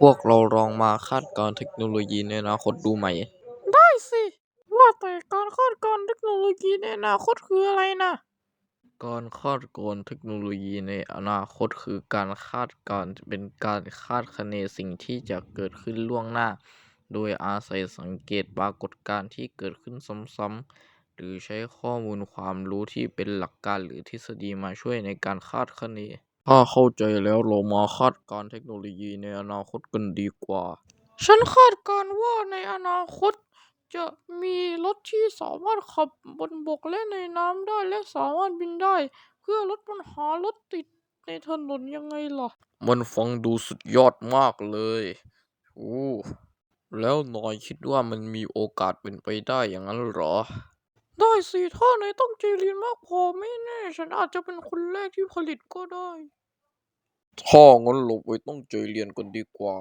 พวกเราลองมาคาดการณ์เทคโนโลยีในอนาคตดูไหม ได้สิ ว่าแต่การคาดการณ์เทคโนโลยีในอนาคตคืออะไรนะการคาดการณ์เทคโนโลยีในอนาคตคือการคาดการณ์เป็นการคาดคะเนสิ่งที่จะเกิดขึ้นล่วงหน้า โดยอาศัยสังเกตปรากฏการณ์ที่เกิดขึ้นซ้ำๆหรือใช้ข้อมูลความรู้ที่เป็นหลักการหรือทฤษฎีมาช่วยในการคาดคะเน ถ้าเข้าใจแล้วเรามาคาดการณ์เทคโนโลยีในอนาคตกันดีกว่า ฉันคาดการณ์ว่าในอนาคต จะมีรถที่สามารถขับบนบกและในน้ำได้และสามารถบินได้ เพื่อลดปัญหารถติดในถนนยังไงล่ะ มันฟังดูสุดยอดมากเลยโอ้แล้วนายคิดว่ามันมีโอกาสเป็นไปได้อย่างนั้นเหรอ ได้สิถ้านายต้องใจเรียนมากพอไม่แน่ ฉันอาจจะเป็นคนแรกที่ผลิตก็ได้ ถ้างั้นเราไปต้องใจเรียนกันดีกว่า